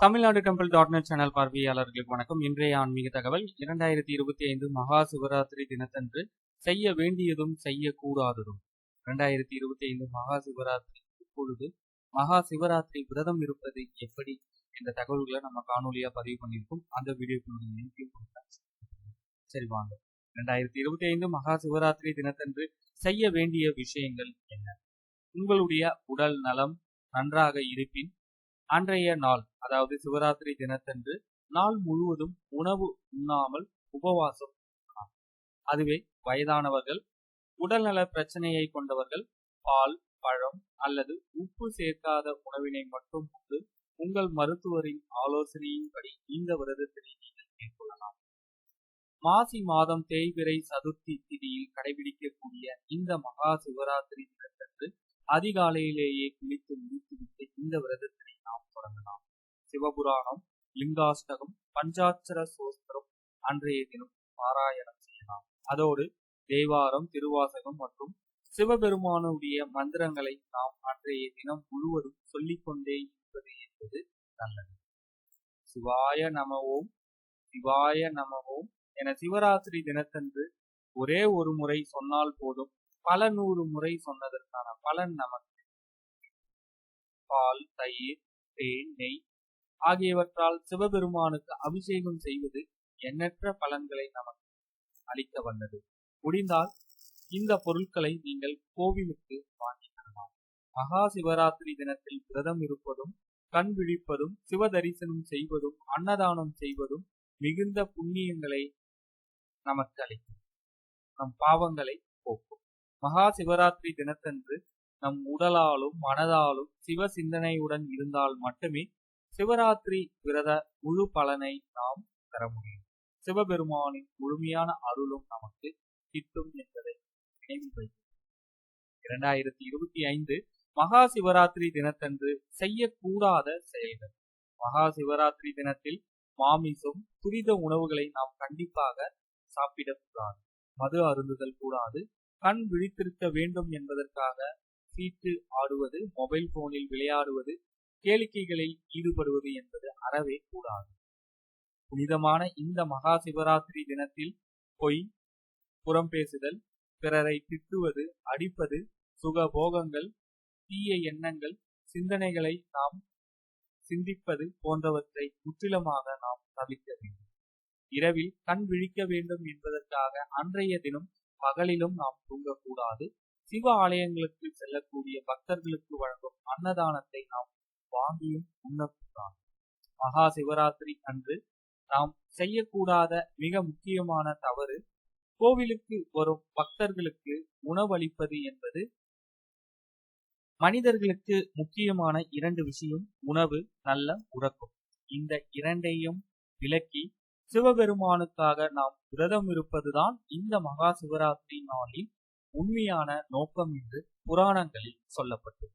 Tamil Nadu temple dot net channel பார்வையாளர்களுக்கு வணக்கம். இன்றைய ஆன்மீக தகவல் இரண்டாயிரத்தி இருபத்தி ஐந்து மகா சிவராத்திரி தினத்தன்று செய்ய வேண்டியதும் செய்யக்கூடாததும். இரண்டாயிரத்தி இருபத்தி ஐந்து மகா சிவராத்திரி இப்பொழுது மகா சிவராத்திரி விரதம் இருப்பது எப்படி என்ற தகவல்களை நம்ம காணொலியா பதிவு பண்ணியிருக்கோம். அந்த வீடியோக்களுடைய லிங்கையும் கொடுத்தாச்சு சரி வாங்க. இரண்டாயிரத்தி இருபத்தி ஐந்து மகா சிவராத்திரி தினத்தன்று செய்ய வேண்டிய விஷயங்கள் என்ன? உங்களுடைய உடல் நலம் நன்றாக இருப்பின் அன்றைய நாள் அதாவது சிவராத்திரி தினத்தன்று நாள் முழுவதும் உணவு உண்ணாமல் உபவாசம். அதுவே வயதானவர்கள் உடல்நல பிரச்சனையை கொண்டவர்கள் பால் பழம் அல்லது உப்பு சேர்க்காத உணவினை மட்டும் உண்டு. உங்கள் மருத்துவரின் ஆலோசனையின்படி இந்த விரதத்தினை நீங்கள் மேற்கொள்ளலாம். மாசி மாதம் தேய்பிறை சதுர்த்தி திதியில் கடைபிடிக்கக்கூடிய இந்த மகா சிவராத்திரி தினத்தன்று அதிகாலையிலேயே குளித்து முடித்துவிட்டு இந்த விரதத்தினை சிவபுராணம் லிங்காஷ்டகம் பஞ்சாட்சர சோஸ்திரம் அன்றைய தினம் பாராயணம் செய்யலாம். அதோடு தேவாரம் திருவாசகம் மற்றும் சிவபெருமானுடைய மந்திரங்களை நாம் அன்றைய தினம் முழுவதும் சொல்லிக்கொண்டே இருப்பது என்பது நல்லது. சிவாய நமவோம் சிவாய நமவோம் என சிவராத்திரி தினத்தன்று ஒரே ஒரு முறை சொன்னால் போதும் பல நூறு முறை சொன்னதற்கான பலன் நமக்கு. பால் தயிர் தேன் நெய் ஆகியவற்றால் சிவபெருமானுக்கு அபிஷேகம் செய்வது எண்ணற்ற பலன்களை நமக்கு அளிக்க வல்லது. முடிந்தால் இந்த பொருட்களை நீங்கள் கோவிலுக்கு வாங்கி தரலாம். மகா சிவராத்திரி தினத்தில் விரதம் இருப்பதும் கண் விழிப்பதும் சிவ தரிசனம் செய்வதும் அன்னதானம் செய்வதும் மிகுந்த புண்ணியங்களை நமக்கு அளிக்கும். நம் பாவங்களை போக்கும். மகா சிவராத்திரி தினத்தன்று நம் உடலாலும் மனதாலும் சிவ சிந்தனையுடன் இருந்தால் மட்டுமே சிவராத்திரி விரத முழு பலனை நாம் பெற முடியும். சிவபெருமானின் முழுமையான அருளும் நமக்கு கிட்டும் என்பதை நினைவில் வைக்கும் இரண்டாயிரத்தி இருபத்தி ஐந்து மகா சிவராத்திரி தினத்தன்று செய்யக்கூடாத செயல்கள். மகா சிவராத்திரி தினத்தில் மாமிசம் துரித உணவுகளை நாம் கண்டிப்பாக சாப்பிடக்கூடாது. மது அருந்துதல் கூடாது. கண் விழித்திருக்க வேண்டும் என்பதற்காக சீட்டு ஆடுவது மொபைல் போனில் விளையாடுவது கேளிக்கைகளில் ஈடுபடுவது என்பது அறவே கூடாது. புனிதமான இந்த மகா சிவராத்திரி தினத்தில் பொய் புறம் பேசுதல் பிறரை திட்டுவது அடிப்பது சுக போகங்கள் தீய எண்ணங்கள் சிந்தனைகளை நாம் சிந்திப்பது போன்றவற்றை முற்றிலுமாக நாம் தவிர்க்க வேண்டும். இரவில் கண் விழிக்க வேண்டும் என்பதற்காக அன்றைய தினம் பகலிலும் நாம் தூங்கக்கூடாது. சிவ ஆலயங்களுக்கு செல்லக்கூடிய பக்தர்களுக்கு வழங்கும் அன்னதானத்தை நாம் வாங்கியும் உண்ணக்கூடாது மகா சிவராத்திரி அன்று நாம் செய்யக்கூடாத மிக முக்கியமான தவறு கோவிலுக்கு வரும் பக்தர்களுக்கு உணவளிப்பது என்பது மனிதர்களுக்கு முக்கியமான இரண்டு விஷயம் உணவு நல்ல உறக்கம். இந்த இரண்டையும் விலக்கி சிவபெருமானுக்காக நாம் விரதம் இருப்பதுதான் இந்த மகா சிவராத்திரி நாளின் உண்மையான நோக்கம் என்று புராணங்களில் சொல்லப்பட்டது.